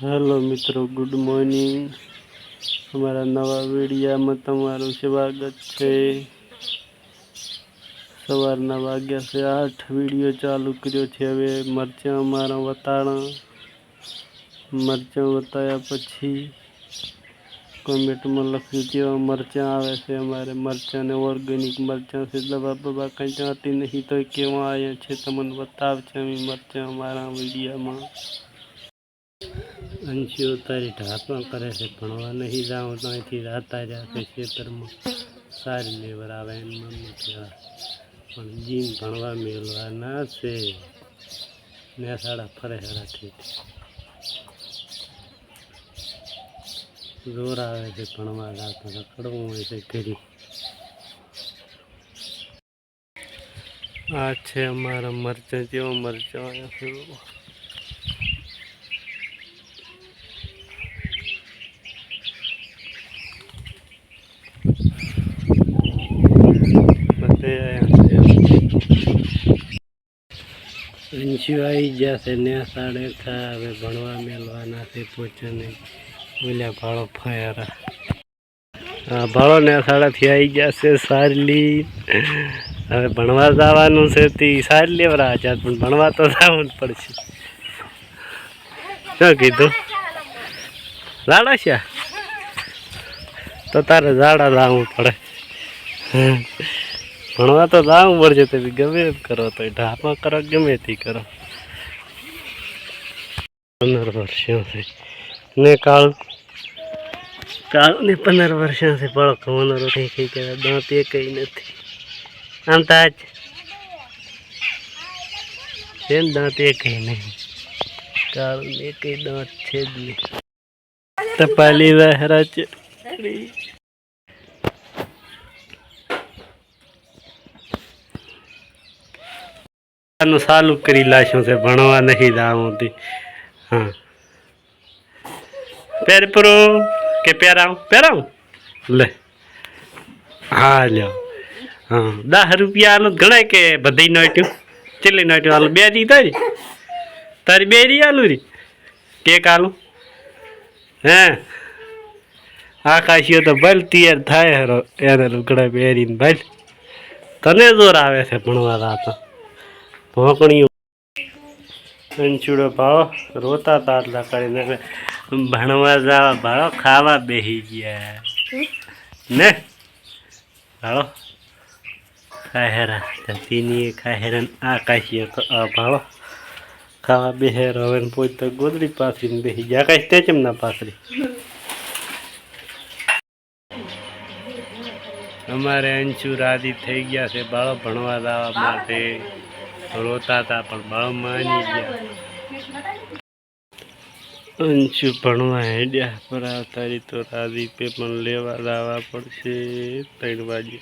Hello મિત્રો, good morning. અમારા નવા વિડીયામાં તમારું સ્વાગત છે. સવારના વાગ્યા છે, આઠ વીડિયો ચાલુ કર્યો છે. હવે મરચાં અમારા વતાણા મરચાં વતાયા પછી કોમેન્ટમાં લખ્યું કેવા મરચાં આવે છે અમારે. મરચાંને ઓર્ગેનિક મરચાં છે. દવા બબા કંઈ જાતી નહીં તો કેવા આવ્યા છે, તમને બતાવશે અમે મરચાં અમારા વિડીયામાં. અંશીઓ તારી ઢાપા કરે છે, ભણવા નહીં જાઉં તો અહીંથી રાતા છે ખેતરમાં સારી લેવર આવે એમ મમ્મી કહેવા પણ જીન ભણવા મેળવાના છે. નેસાડા ફરે હરાથી જોર આવે છે ભણવા જાતા રખડવું હોય છે ઘરી. આ છે અમારા મરચાં, જેવા મરચાં આવ્યા છે બધે અંશુ આવી ગયા છે ને સાડે ખા હવે ભણવા મેળવાના છે પોચને બોલ્યા ભાળો ફયારા. હા ભાળો ને સાડાથી આવી ગયા છે સારલી. હવે ભણવા જવાનું છે તે સારી લેવરા આજાદ પણ ભણવા તો જવું જ પડશે. શું કીધું? ઝાડા છે? તો તારે ઝાડા લાવવું પડે. ભણવા તો ના પડશે તો બી ગમે એમ કરો, તો ઢાપા કરો, ગમે તે કરો. પંદર વર્ષોથી ને કાળ કાળ ને પંદર વર્ષોથી બળો ખવાનો રોટી ખાઈ ગયા દાંત એ કઈ નથી. આમ તાજ છે ને દાંત એ કઈ નહીં. કાળ ને કઈ દાંત છે જ નહીં. ટપાલી વહેરા ચડી. આનું ચાલુ કરી લાશું છે ભણવા નહીં જાવું તે હા પેર પરો કે પહેરાવું પહેરાવું લે હા લ્યો હા દસ રૂપિયા આલું ગણાય કે બધી નોટ્યું ચેટલી નોટ્યું આલું બે દી તારી તારી બે રી આલું રી કેક આલું હે આકાશીઓ તો ભલ તૈયાર થાય હરો એને લુગડા પહેરીને ભલ તને જોર આવે છે ભણવા રાતો ભોંકણીઓ અંચુડો ભાવ રોતા તા આટલા ભણવા જવા ભાળો ખાવા બેસી ગયા. ને? ભાળો ખાહેરા જતીની ખાહેરા કાશીએ તો આ ભાળો ખાવા બેહેર હવે ને તો ગોદડી પાથરીને બેસી ગયા. આકાશ તે ચમ ના પાથરી. અમારે અંશુ રાજી થઈ ગયા છે બાળો ભણવા જવા માટે. રોતા હતા પણ બળ માની ગયા. અંશુ ભણવા હેડ્યા. પર તારી તો રાજી પે પણ લેવા લાવવા પડશે. ત્રણ વાગે